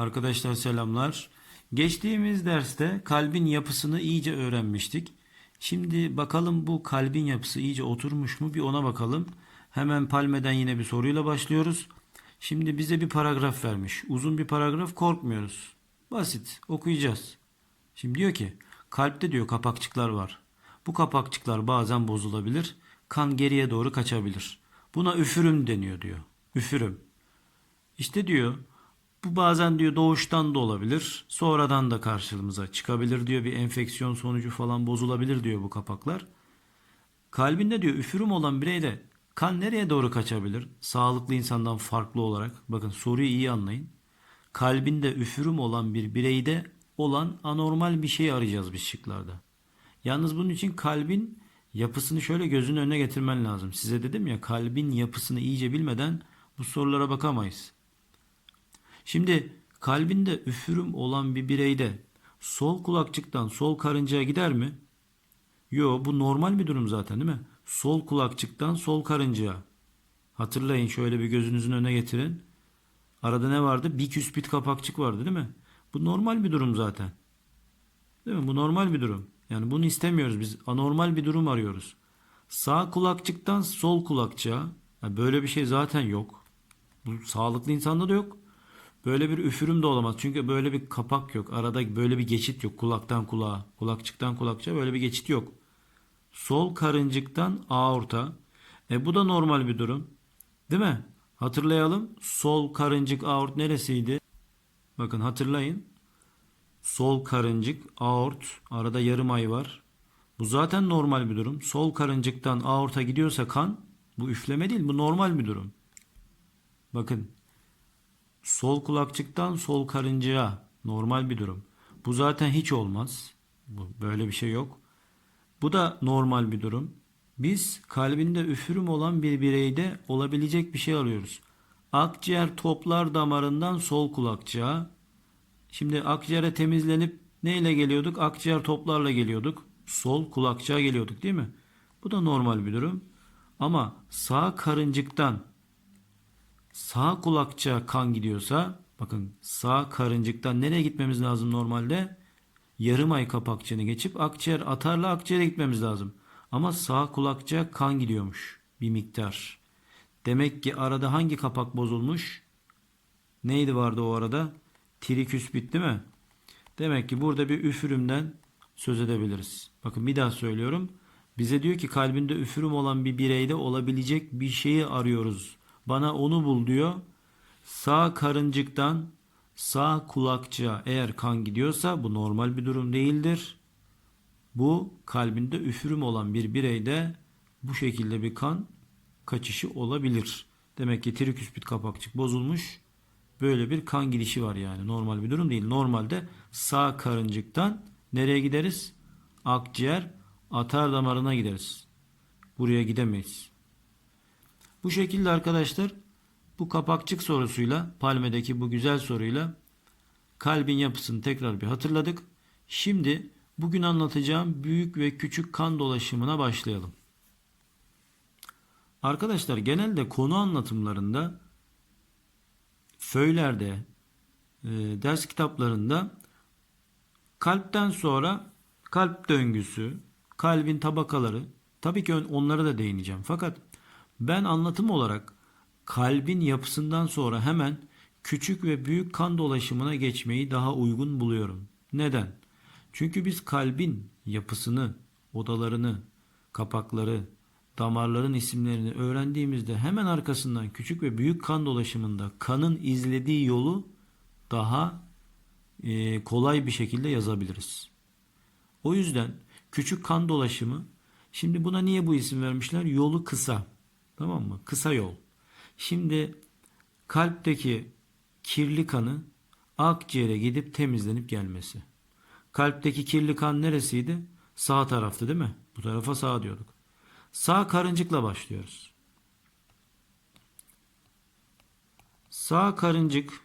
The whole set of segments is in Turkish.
Arkadaşlar selamlar. Geçtiğimiz derste kalbin yapısını iyice öğrenmiştik. Şimdi bakalım bu kalbin yapısı iyice oturmuş mu bir ona bakalım. Hemen Palme'den yine bir soruyla başlıyoruz. Şimdi bize bir paragraf vermiş. Uzun bir paragraf korkmuyoruz. Basit okuyacağız. Şimdi diyor ki kalpte diyor kapakçıklar var. Bu kapakçıklar bazen bozulabilir. Kan geriye doğru kaçabilir. Buna üfürüm deniyor diyor. Üfürüm. İşte diyor bu bazen diyor doğuştan da olabilir. Sonradan da karşımıza çıkabilir diyor. Bir enfeksiyon sonucu falan bozulabilir diyor bu kapaklar. Kalbinde diyor üfürüm olan bireyde kan nereye doğru kaçabilir? Sağlıklı insandan farklı olarak. Bakın soruyu iyi anlayın. Kalbinde üfürüm olan bir bireyde olan anormal bir şey arayacağız biz şıklarda. Yalnız bunun için kalbin yapısını şöyle gözünün önüne getirmen lazım. Size dedim ya kalbin yapısını iyice bilmeden bu sorulara bakamayız. Şimdi kalbinde üfürüm olan bir bireyde sol kulakçıktan sol karıncaya gider mi? Yo bu normal bir durum zaten değil mi? Sol kulakçıktan sol karıncaya. Hatırlayın şöyle bir gözünüzün önüne getirin. Arada ne vardı? Biküspit kapakçık vardı değil mi? Bu normal bir durum zaten. Değil mi? Bu normal bir durum. Yani bunu istemiyoruz biz. Anormal bir durum arıyoruz. Sağ kulakçıktan sol kulakçığa. ya böyle bir şey zaten yok. Bu sağlıklı insanda da yok. Böyle bir üfürüm de olamaz. Çünkü böyle bir kapak yok. Arada böyle bir geçit yok. Kulaktan kulağa, kulakçıktan kulakçığa böyle bir geçit yok. Sol karıncıktan aorta. E bu da normal bir durum. Değil mi? Hatırlayalım. Sol karıncık aort neresiydi? Bakın hatırlayın. Sol karıncık aort arada yarım ay var. Bu zaten normal bir durum. Sol karıncıktan aorta gidiyorsa kan bu üfleme değil bu normal bir durum. Bakın sol kulakçıktan sol karıncaya normal bir durum. Bu zaten hiç olmaz. Bu, böyle bir şey yok. Bu da normal bir durum. Biz kalbinde üfürüm olan bir bireyde olabilecek bir şey arıyoruz. Akciğer toplar damarından sol kulakçığa. Şimdi akciğere temizlenip neyle geliyorduk? Akciğer toplarla geliyorduk. Sol kulakçığa geliyorduk değil mi? Bu da normal bir durum. Ama sağ karıncıktan sağ kulakçığa kan gidiyorsa bakın sağ karıncıktan nereye gitmemiz lazım normalde? Yarım ay kapakçığını geçip akciğer atarla akciğere gitmemiz lazım. Ama sağ kulakçığa kan gidiyormuş bir miktar. Demek ki arada hangi kapak bozulmuş? Neydi vardı o arada? Triküspit değil mi? Demek ki burada bir üfürümden söz edebiliriz. Bakın bir daha söylüyorum. Bize diyor ki kalbinde üfürüm olan bir bireyde olabilecek bir şeyi arıyoruz. Bana onu bul diyor. Sağ karıncıktan sağ kulakçığa eğer kan gidiyorsa bu normal bir durum değildir. Bu kalbinde üfürüm olan bir bireyde bu şekilde bir kan kaçışı olabilir. Demek ki triküspit kapakçık bozulmuş. Böyle bir kan gidişi var yani. Normal bir durum değil. Normalde sağ karıncıktan nereye gideriz? Akciğer atar damarına gideriz. Buraya gidemeyiz. Bu şekilde arkadaşlar bu kapakçık sorusuyla Palme'deki bu güzel soruyla kalbin yapısını tekrar bir hatırladık. Şimdi bugün anlatacağım büyük ve küçük kan dolaşımına başlayalım. Arkadaşlar genelde konu anlatımlarında föylerde, e, ders kitaplarında kalpten sonra kalp döngüsü, kalbin tabakaları, tabii ki onlara da değineceğim. Fakat ben anlatım olarak kalbin yapısından sonra hemen küçük ve büyük kan dolaşımına geçmeyi daha uygun buluyorum. Neden? Çünkü biz kalbin yapısını, odalarını, kapakları, damarların isimlerini öğrendiğimizde hemen arkasından küçük ve büyük kan dolaşımında kanın izlediği yolu daha e, kolay bir şekilde yazabiliriz. O yüzden küçük kan dolaşımı şimdi buna niye bu isim vermişler? Yolu kısa. Tamam mı? Kısa yol. Şimdi kalpteki kirli kanı akciğere gidip temizlenip gelmesi. Kalpteki kirli kan neresiydi? Sağ taraftı değil mi? Bu tarafa sağ diyorduk. Sağ karıncıkla başlıyoruz. Sağ karıncık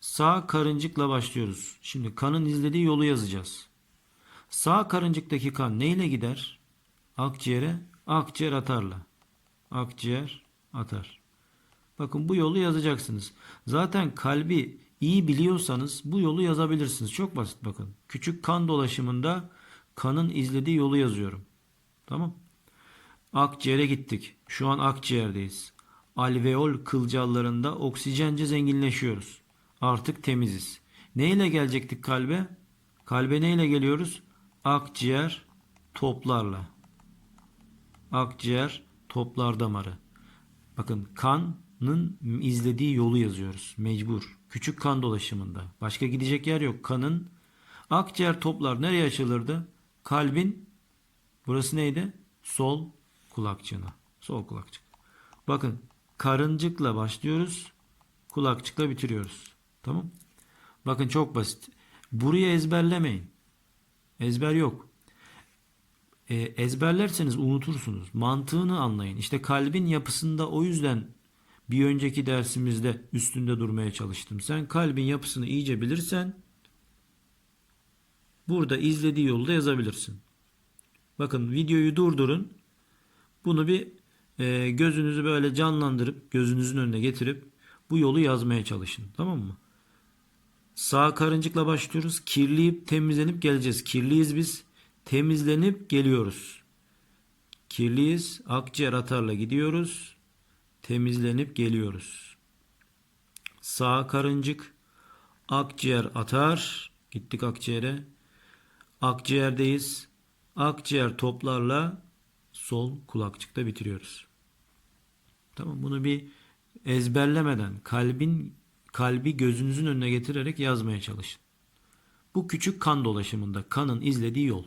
sağ karıncıkla başlıyoruz. Şimdi kanın izlediği yolu yazacağız. Sağ karıncıktaki kan neyle gider? Akciğere, akciğer atarla. Akciğer atar. Bakın bu yolu yazacaksınız. Zaten kalbi iyi biliyorsanız bu yolu yazabilirsiniz. Çok basit bakın. Küçük kan dolaşımında kanın izlediği yolu yazıyorum. Tamam. Akciğere gittik. Şu an akciğerdeyiz. Alveol kılcallarında oksijence zenginleşiyoruz. Artık temiziz. Neyle gelecektik kalbe? Kalbe neyle geliyoruz? Akciğer toplarla. Akciğer toplar damarı. Bakın kanın izlediği yolu yazıyoruz. Mecbur. Küçük kan dolaşımında. Başka gidecek yer yok. Kanın akciğer toplar nereye açılırdı? Kalbin burası neydi? Sol kulakçığına. Sol kulakçık. Bakın karıncıkla başlıyoruz. Kulakçıkla bitiriyoruz. Tamam? Bakın çok basit. Burayı ezberlemeyin. Ezber yok. E, ezberlerseniz unutursunuz. Mantığını anlayın. İşte kalbin yapısında o yüzden bir önceki dersimizde üstünde durmaya çalıştım. Sen kalbin yapısını iyice bilirsen burada izlediği yolda yazabilirsin. Bakın videoyu durdurun. Bunu bir e, gözünüzü böyle canlandırıp gözünüzün önüne getirip bu yolu yazmaya çalışın. Tamam mı? Sağ karıncıkla başlıyoruz. Kirleyip temizlenip geleceğiz. Kirliyiz biz. Temizlenip geliyoruz. Kirliyiz. Akciğer atarla gidiyoruz. Temizlenip geliyoruz. Sağ karıncık. Akciğer atar. Gittik akciğere. Akciğerdeyiz. Akciğer toplarla sol kulakçıkta bitiriyoruz. Tamam bunu bir ezberlemeden kalbin kalbi gözünüzün önüne getirerek yazmaya çalışın. Bu küçük kan dolaşımında kanın izlediği yol.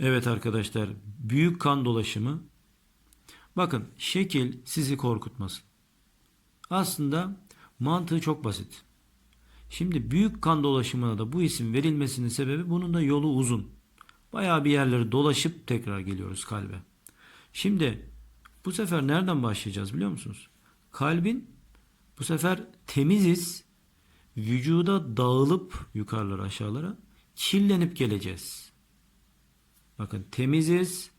Evet arkadaşlar, büyük kan dolaşımı. Bakın, şekil sizi korkutmasın. Aslında mantığı çok basit. Şimdi büyük kan dolaşımına da bu isim verilmesinin sebebi bunun da yolu uzun. Bayağı bir yerleri dolaşıp tekrar geliyoruz kalbe. Şimdi bu sefer nereden başlayacağız biliyor musunuz? Kalbin bu sefer temiziz, vücuda dağılıp yukarılara aşağılara kirlenip geleceğiz. Bakın temiziz,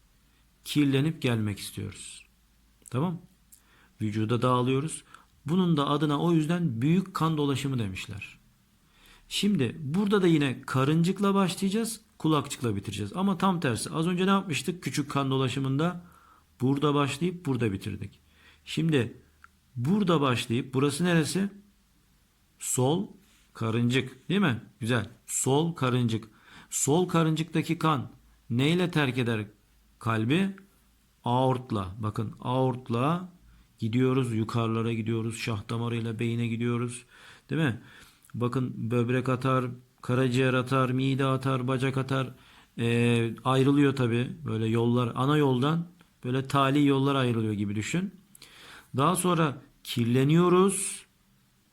kirlenip gelmek istiyoruz. Tamam? Vücuda dağılıyoruz. Bunun da adına o yüzden büyük kan dolaşımı demişler. Şimdi burada da yine karıncıkla başlayacağız, kulakçıkla bitireceğiz. Ama tam tersi. Az önce ne yapmıştık? Küçük kan dolaşımında burada başlayıp burada bitirdik. Şimdi burada başlayıp burası neresi? Sol karıncık değil mi? Güzel. Sol karıncık. Sol karıncıktaki kan neyle terk eder kalbi? Aortla. Bakın aortla gidiyoruz yukarılara gidiyoruz. Şah damarıyla beyine gidiyoruz. Değil mi? Bakın böbrek atar, karaciğer atar, mide atar, bacak atar. Ee, ayrılıyor tabi böyle yollar ana yoldan böyle tali yollar ayrılıyor gibi düşün. Daha sonra kirleniyoruz.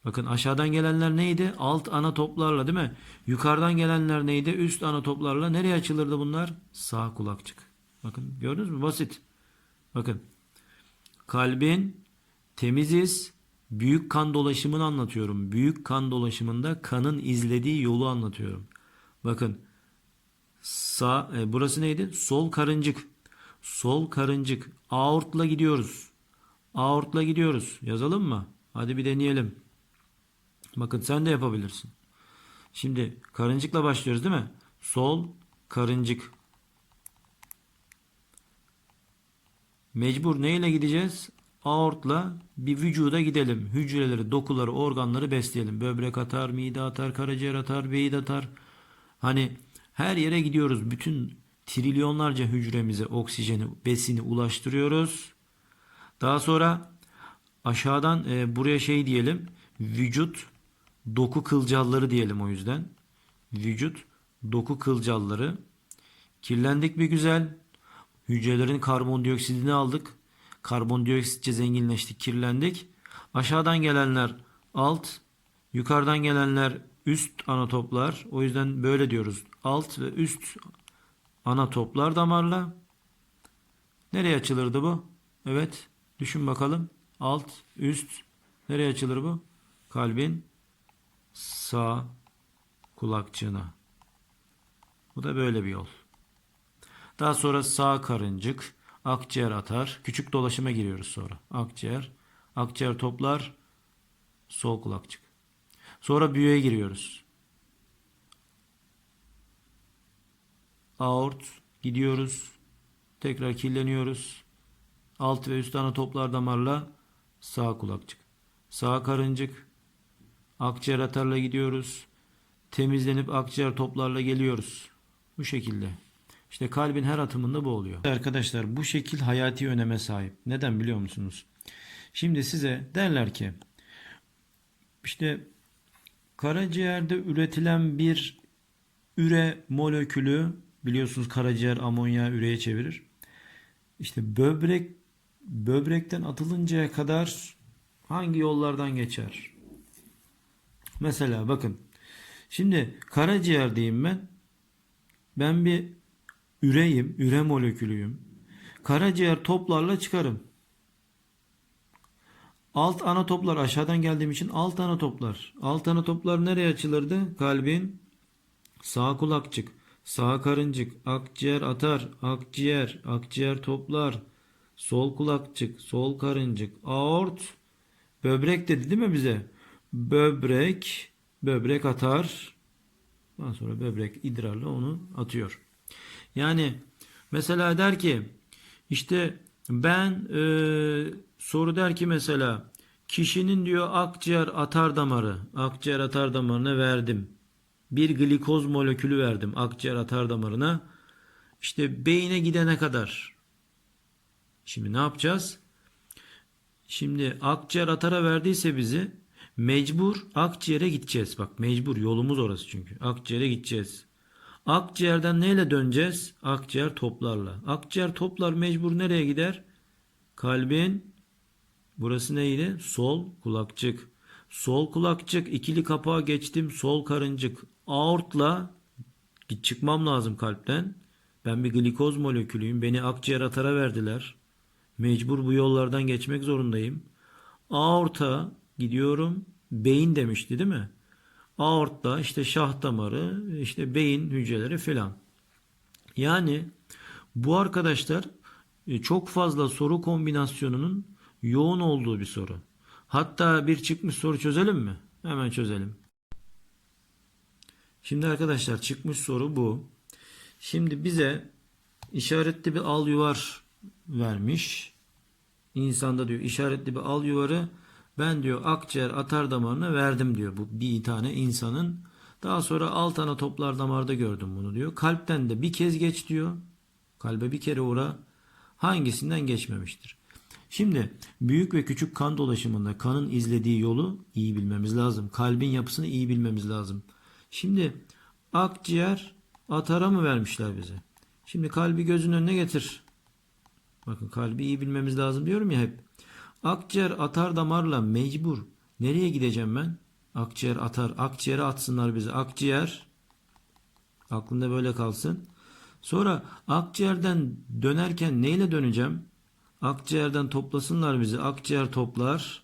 Bakın aşağıdan gelenler neydi? Alt ana toplarla değil mi? Yukarıdan gelenler neydi? Üst ana toplarla. Nereye açılırdı bunlar? Sağ kulakçık. Bakın gördünüz mü? Basit. Bakın. Kalbin temiziz. Büyük kan dolaşımını anlatıyorum. Büyük kan dolaşımında kanın izlediği yolu anlatıyorum. Bakın. Sağ, e, burası neydi? Sol karıncık. Sol karıncık. Aortla gidiyoruz. Aortla gidiyoruz. Yazalım mı? Hadi bir deneyelim. Bakın sen de yapabilirsin. Şimdi karıncıkla başlıyoruz değil mi? Sol karıncık. Mecbur neyle gideceğiz? Aortla bir vücuda gidelim. Hücreleri, dokuları, organları besleyelim. Böbrek atar, mide atar, karaciğer atar, beyin atar. Hani her yere gidiyoruz. Bütün trilyonlarca hücremize oksijeni, besini ulaştırıyoruz. Daha sonra aşağıdan e, buraya şey diyelim. Vücut doku kılcalları diyelim o yüzden. Vücut doku kılcalları. Kirlendik bir güzel. Hücrelerin karbondioksitini aldık. Karbondioksitçe zenginleştik, kirlendik. Aşağıdan gelenler alt, yukarıdan gelenler üst anatoplar. O yüzden böyle diyoruz. Alt ve üst anatoplar damarla. Nereye açılırdı bu? Evet. Düşün bakalım. Alt, üst. Nereye açılır bu? Kalbin sağ kulakçığına. Bu da böyle bir yol. Daha sonra sağ karıncık. akciğer atar. Küçük dolaşıma giriyoruz sonra. Akciğer, akciğer toplar, sol kulakçık. Sonra büyüye giriyoruz. Aort gidiyoruz. Tekrar kirleniyoruz. Alt ve üst ana toplar damarla sağ kulakçık. Sağ karıncık. Akciğer atarla gidiyoruz. Temizlenip akciğer toplarla geliyoruz. Bu şekilde. İşte kalbin her atımında bu oluyor. Arkadaşlar bu şekil hayati öneme sahip. Neden biliyor musunuz? Şimdi size derler ki işte karaciğerde üretilen bir üre molekülü biliyorsunuz karaciğer amonya üreye çevirir. İşte böbrek böbrekten atılıncaya kadar hangi yollardan geçer? Mesela bakın. Şimdi karaciğer diyeyim ben. Ben bir üreyim, üre molekülüyüm. Karaciğer toplarla çıkarım. Alt ana toplar aşağıdan geldiğim için alt ana toplar. Alt ana toplar nereye açılırdı? Kalbin sağ kulakçık, sağ karıncık, akciğer atar, akciğer, akciğer toplar, sol kulakçık, sol karıncık, aort, böbrek dedi değil mi bize? Böbrek, böbrek atar. Daha sonra böbrek idrarla onu atıyor. Yani mesela der ki işte ben e, soru der ki mesela kişinin diyor akciğer atar damarı akciğer atar damarına verdim. Bir glikoz molekülü verdim akciğer atar damarına. İşte beyine gidene kadar. Şimdi ne yapacağız? Şimdi akciğer atara verdiyse bizi mecbur akciğere gideceğiz. Bak mecbur yolumuz orası çünkü. Akciğere gideceğiz. Akciğerden neyle döneceğiz? Akciğer toplarla. Akciğer toplar mecbur nereye gider? Kalbin burası neydi? Sol kulakçık. Sol kulakçık ikili kapağa geçtim. Sol karıncık. Aortla çıkmam lazım kalpten. Ben bir glikoz molekülüyüm. Beni akciğer atara verdiler. Mecbur bu yollardan geçmek zorundayım. Aorta gidiyorum. Beyin demişti değil mi? Aortta işte şah damarı, işte beyin hücreleri filan. Yani bu arkadaşlar e, çok fazla soru kombinasyonunun yoğun olduğu bir soru. Hatta bir çıkmış soru çözelim mi? Hemen çözelim. Şimdi arkadaşlar çıkmış soru bu. Şimdi bize işaretli bir al yuvar vermiş. İnsanda diyor işaretli bir al yuvarı ben diyor akciğer atar damarına verdim diyor bu bir tane insanın. Daha sonra alt ana toplar damarda gördüm bunu diyor. Kalpten de bir kez geç diyor. Kalbe bir kere uğra. Hangisinden geçmemiştir? Şimdi büyük ve küçük kan dolaşımında kanın izlediği yolu iyi bilmemiz lazım. Kalbin yapısını iyi bilmemiz lazım. Şimdi akciğer atara mı vermişler bize? Şimdi kalbi gözün önüne getir. Bakın kalbi iyi bilmemiz lazım diyorum ya hep. Akciğer atar damarla mecbur. Nereye gideceğim ben? Akciğer atar. Akciğere atsınlar bizi. Akciğer. Aklında böyle kalsın. Sonra akciğerden dönerken neyle döneceğim? Akciğerden toplasınlar bizi. Akciğer toplar.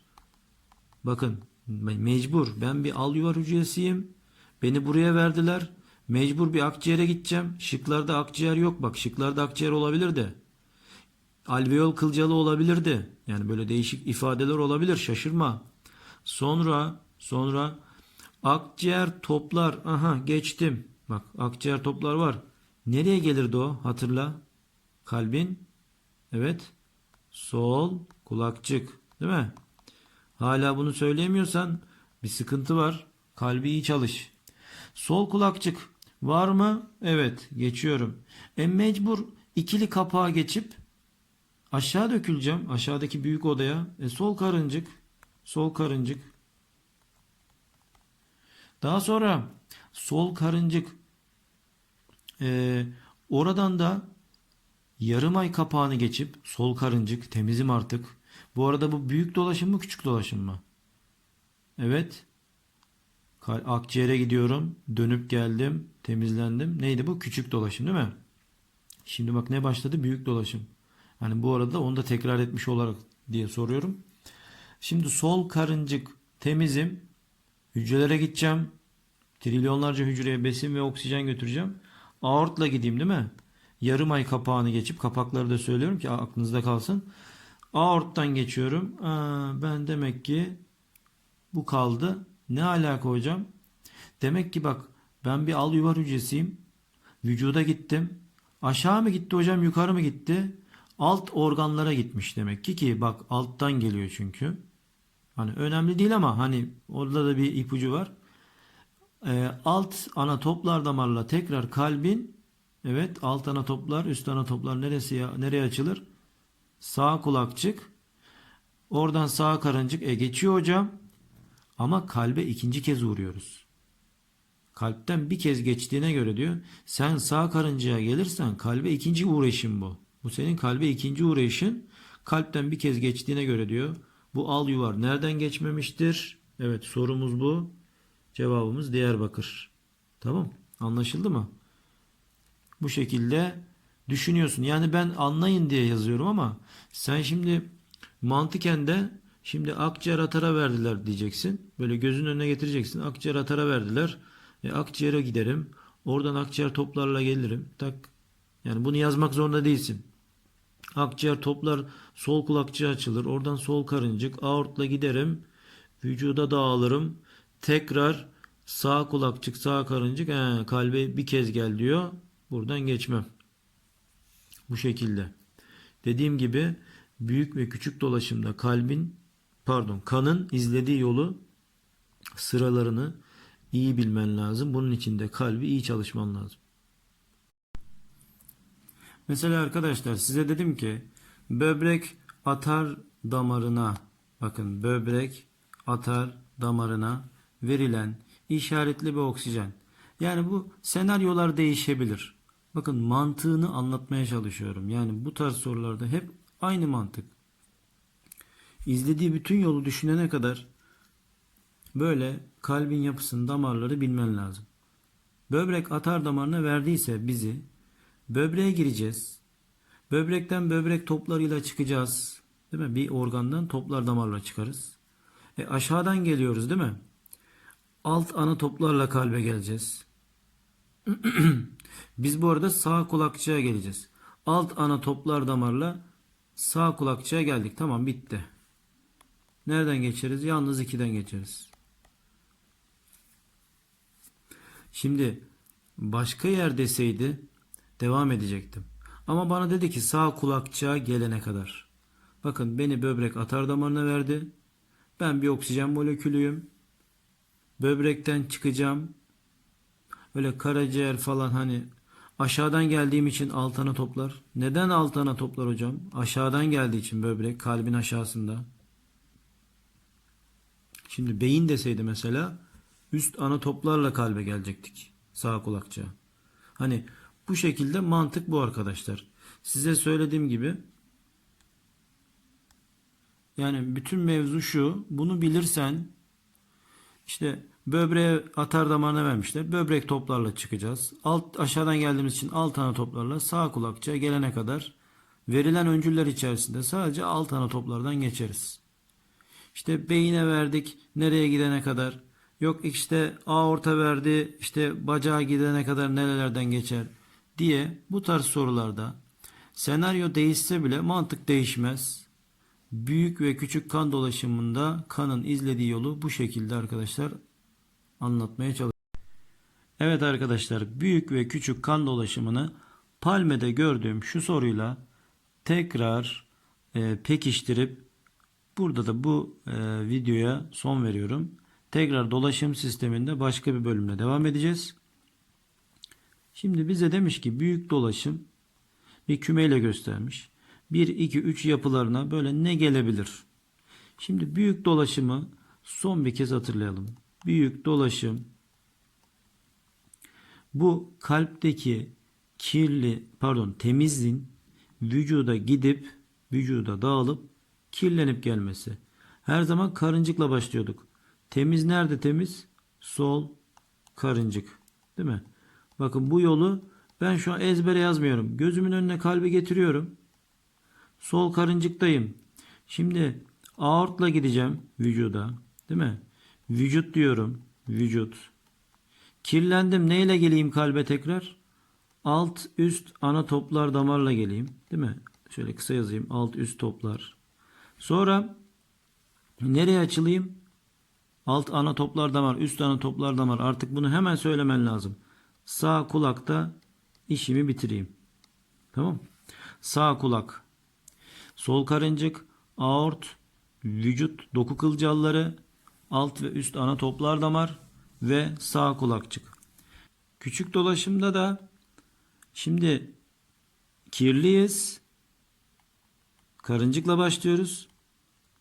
Bakın mecbur. Ben bir al yuvar hücresiyim. Beni buraya verdiler. Mecbur bir akciğere gideceğim. Şıklarda akciğer yok. Bak şıklarda akciğer olabilir de alveol kılcalı olabilirdi. Yani böyle değişik ifadeler olabilir. Şaşırma. Sonra sonra akciğer toplar. Aha geçtim. Bak akciğer toplar var. Nereye gelirdi o? Hatırla. Kalbin. Evet. Sol kulakçık. Değil mi? Hala bunu söyleyemiyorsan bir sıkıntı var. Kalbi iyi çalış. Sol kulakçık var mı? Evet. Geçiyorum. E mecbur ikili kapağa geçip Aşağı döküleceğim. Aşağıdaki büyük odaya. E, sol karıncık. Sol karıncık. Daha sonra sol karıncık. E, oradan da yarım ay kapağını geçip sol karıncık temizim artık. Bu arada bu büyük dolaşım mı küçük dolaşım mı? Evet. Akciğere gidiyorum. Dönüp geldim. Temizlendim. Neydi bu? Küçük dolaşım değil mi? Şimdi bak ne başladı? Büyük dolaşım. Hani bu arada onu da tekrar etmiş olarak diye soruyorum. Şimdi sol karıncık temizim. Hücrelere gideceğim. Trilyonlarca hücreye besin ve oksijen götüreceğim. Aortla gideyim değil mi? yarım ay kapağını geçip kapakları da söylüyorum ki aklınızda kalsın. Aorttan geçiyorum. Aa, ben demek ki bu kaldı. Ne alaka hocam? Demek ki bak ben bir al yuvar hücresiyim. Vücuda gittim. Aşağı mı gitti hocam yukarı mı gitti? Alt organlara gitmiş demek ki ki bak alttan geliyor çünkü. Hani önemli değil ama hani orada da bir ipucu var. Ee, alt ana toplar damarla tekrar kalbin evet alt ana toplar üst ana toplar neresi nereye açılır? Sağ kulakçık. Oradan sağ karıncık. E geçiyor hocam. Ama kalbe ikinci kez uğruyoruz. Kalpten bir kez geçtiğine göre diyor. Sen sağ karıncaya gelirsen kalbe ikinci uğrayışın bu. Bu senin kalbe ikinci uğrayışın. Kalpten bir kez geçtiğine göre diyor. Bu al yuvar nereden geçmemiştir? Evet sorumuz bu. Cevabımız Diyarbakır. Tamam. Anlaşıldı mı? Bu şekilde düşünüyorsun. Yani ben anlayın diye yazıyorum ama sen şimdi mantıken de şimdi akciğer atara verdiler diyeceksin. Böyle gözün önüne getireceksin. Akciğer atara verdiler. E, akciğere giderim. Oradan akciğer toplarla gelirim. Tak. Yani bunu yazmak zorunda değilsin. Akciğer toplar sol kulakçığa açılır. Oradan sol karıncık. Aortla giderim. Vücuda dağılırım. Tekrar sağ kulakçık sağ karıncık. He, kalbe bir kez gel diyor. Buradan geçmem. Bu şekilde. Dediğim gibi büyük ve küçük dolaşımda kalbin pardon kanın izlediği yolu sıralarını iyi bilmen lazım. Bunun için de kalbi iyi çalışman lazım. Mesela arkadaşlar size dedim ki böbrek atar damarına bakın böbrek atar damarına verilen işaretli bir oksijen. Yani bu senaryolar değişebilir. Bakın mantığını anlatmaya çalışıyorum. Yani bu tarz sorularda hep aynı mantık. İzlediği bütün yolu düşünene kadar böyle kalbin yapısını, damarları bilmen lazım. Böbrek atar damarına verdiyse bizi böbreğe gireceğiz. Böbrekten böbrek toplarıyla çıkacağız. Değil mi? Bir organdan toplar damarla çıkarız. E aşağıdan geliyoruz değil mi? Alt ana toplarla kalbe geleceğiz. Biz bu arada sağ kulakçığa geleceğiz. Alt ana toplar damarla sağ kulakçığa geldik. Tamam bitti. Nereden geçeriz? Yalnız 2'den geçeriz. Şimdi başka yer deseydi devam edecektim. Ama bana dedi ki sağ kulakçığa gelene kadar. Bakın beni böbrek atar damarına verdi. Ben bir oksijen molekülüyüm. Böbrekten çıkacağım. Öyle karaciğer falan hani aşağıdan geldiğim için altına toplar. Neden altına toplar hocam? Aşağıdan geldiği için böbrek kalbin aşağısında. Şimdi beyin deseydi mesela üst ana toplarla kalbe gelecektik. Sağ kulakçığa. Hani bu şekilde mantık bu arkadaşlar. Size söylediğim gibi yani bütün mevzu şu. Bunu bilirsen işte böbreğe atar damarına vermişler. Böbrek toplarla çıkacağız. Alt aşağıdan geldiğimiz için alt ana toplarla sağ kulakçığa gelene kadar verilen öncüller içerisinde sadece alt ana toplardan geçeriz. İşte beyine verdik nereye gidene kadar. Yok işte aorta verdi işte bacağa gidene kadar nerelerden geçer diye bu tarz sorularda senaryo değişse bile mantık değişmez. Büyük ve küçük kan dolaşımında kanın izlediği yolu bu şekilde arkadaşlar anlatmaya çalışıyorum. Evet arkadaşlar büyük ve küçük kan dolaşımını Palme'de gördüğüm şu soruyla tekrar e, pekiştirip burada da bu e, videoya son veriyorum. Tekrar dolaşım sisteminde başka bir bölümle devam edeceğiz. Şimdi bize demiş ki büyük dolaşım bir kümeyle göstermiş. 1, 2, 3 yapılarına böyle ne gelebilir? Şimdi büyük dolaşımı son bir kez hatırlayalım. Büyük dolaşım bu kalpteki kirli pardon temizliğin vücuda gidip vücuda dağılıp kirlenip gelmesi. Her zaman karıncıkla başlıyorduk. Temiz nerede temiz? Sol karıncık. Değil mi? Bakın bu yolu ben şu an ezbere yazmıyorum. Gözümün önüne kalbi getiriyorum. Sol karıncıktayım. Şimdi aortla gideceğim vücuda. Değil mi? Vücut diyorum. Vücut. Kirlendim. Neyle geleyim kalbe tekrar? alt üst ana toplar damarla geleyim. Değil mi? Şöyle kısa yazayım. Alt üst toplar. Sonra nereye açılayım? Alt ana toplar damar, üst ana toplar damar. Artık bunu hemen söylemen lazım. Sağ kulakta işimi bitireyim. Tamam. Sağ kulak. Sol karıncık, aort, vücut doku kılcalları, alt ve üst ana toplar damar ve sağ kulakçık. Küçük dolaşımda da şimdi kirliyiz. Karıncıkla başlıyoruz.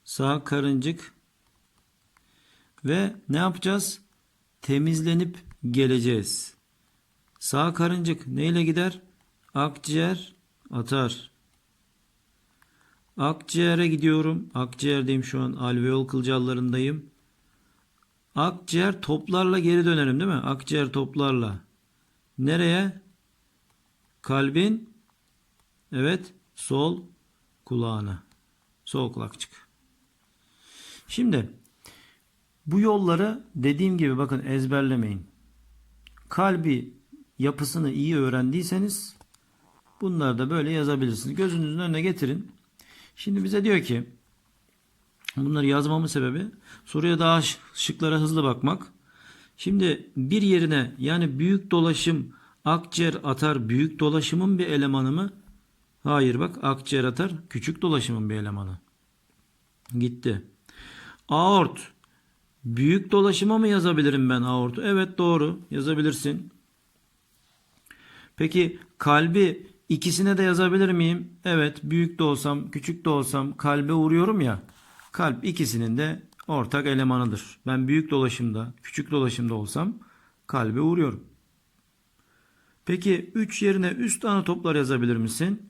Sağ karıncık ve ne yapacağız? Temizlenip geleceğiz. Sağ karıncık neyle gider? Akciğer atar. Akciğere gidiyorum. Akciğerdeyim şu an. Alveol kılcallarındayım. Akciğer toplarla geri dönerim değil mi? Akciğer toplarla. Nereye? Kalbin evet sol kulağına. Sol kulakçık. Şimdi bu yolları dediğim gibi bakın ezberlemeyin. Kalbi yapısını iyi öğrendiyseniz bunları da böyle yazabilirsiniz. Gözünüzün önüne getirin. Şimdi bize diyor ki bunları yazmamın sebebi soruya daha şıklara hızlı bakmak. Şimdi bir yerine yani büyük dolaşım akciğer atar büyük dolaşımın bir elemanı mı? Hayır bak akciğer atar küçük dolaşımın bir elemanı. Gitti. Aort büyük dolaşıma mı yazabilirim ben aortu? Evet doğru yazabilirsin. Peki kalbi ikisine de yazabilir miyim? Evet büyük de olsam küçük de olsam kalbe vuruyorum ya. Kalp ikisinin de ortak elemanıdır. Ben büyük dolaşımda küçük dolaşımda olsam kalbe vuruyorum. Peki 3 yerine üst anatoplar yazabilir misin?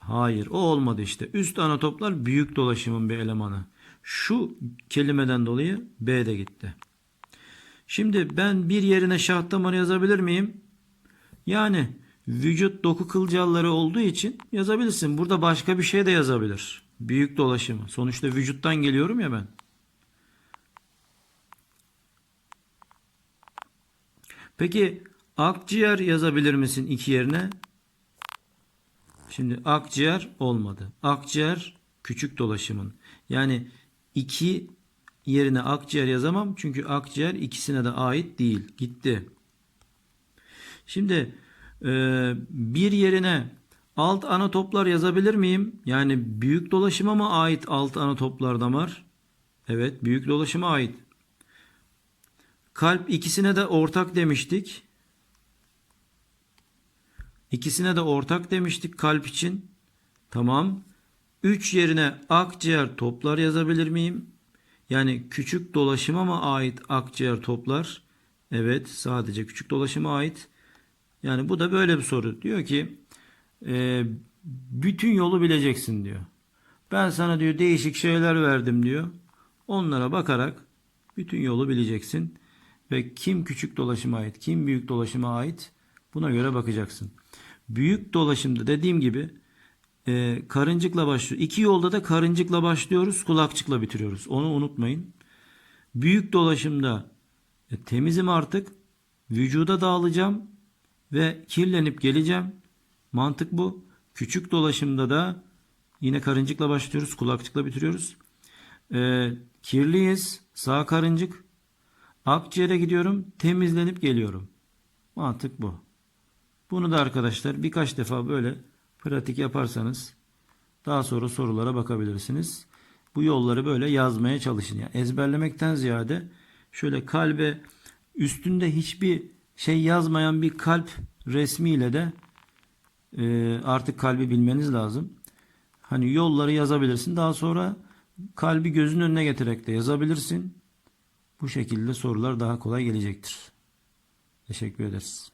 Hayır o olmadı işte. Üst anatoplar büyük dolaşımın bir elemanı. Şu kelimeden dolayı B de gitti. Şimdi ben bir yerine şah damarı yazabilir miyim? Yani vücut doku kılcalları olduğu için yazabilirsin. Burada başka bir şey de yazabilir. Büyük dolaşımı. Sonuçta vücuttan geliyorum ya ben. Peki akciğer yazabilir misin iki yerine? Şimdi akciğer olmadı. Akciğer küçük dolaşımın. Yani iki yerine akciğer yazamam. Çünkü akciğer ikisine de ait değil. Gitti. Şimdi e, bir yerine alt ana toplar yazabilir miyim? Yani büyük dolaşıma mı ait alt ana toplar damar? Evet büyük dolaşıma ait. Kalp ikisine de ortak demiştik. İkisine de ortak demiştik kalp için. Tamam. 3 yerine akciğer toplar yazabilir miyim? Yani küçük dolaşıma mı ait akciğer toplar? Evet sadece küçük dolaşıma ait. Yani bu da böyle bir soru. Diyor ki e, bütün yolu bileceksin diyor. Ben sana diyor değişik şeyler verdim diyor. Onlara bakarak bütün yolu bileceksin. Ve kim küçük dolaşıma ait, kim büyük dolaşıma ait buna göre bakacaksın. Büyük dolaşımda dediğim gibi e, karıncıkla başlıyor. İki yolda da karıncıkla başlıyoruz, kulakçıkla bitiriyoruz. Onu unutmayın. Büyük dolaşımda e, temizim artık. Vücuda dağılacağım ve kirlenip geleceğim. Mantık bu. Küçük dolaşımda da yine karıncıkla başlıyoruz, kulakçıkla bitiriyoruz. E, kirliyiz, sağ karıncık. Akciğere gidiyorum, temizlenip geliyorum. Mantık bu. Bunu da arkadaşlar birkaç defa böyle pratik yaparsanız daha sonra sorulara bakabilirsiniz. Bu yolları böyle yazmaya çalışın. Yani ezberlemekten ziyade şöyle kalbe üstünde hiçbir şey yazmayan bir kalp resmiyle de e, artık kalbi bilmeniz lazım. Hani yolları yazabilirsin. Daha sonra kalbi gözün önüne getirerek de yazabilirsin. Bu şekilde sorular daha kolay gelecektir. Teşekkür ederiz.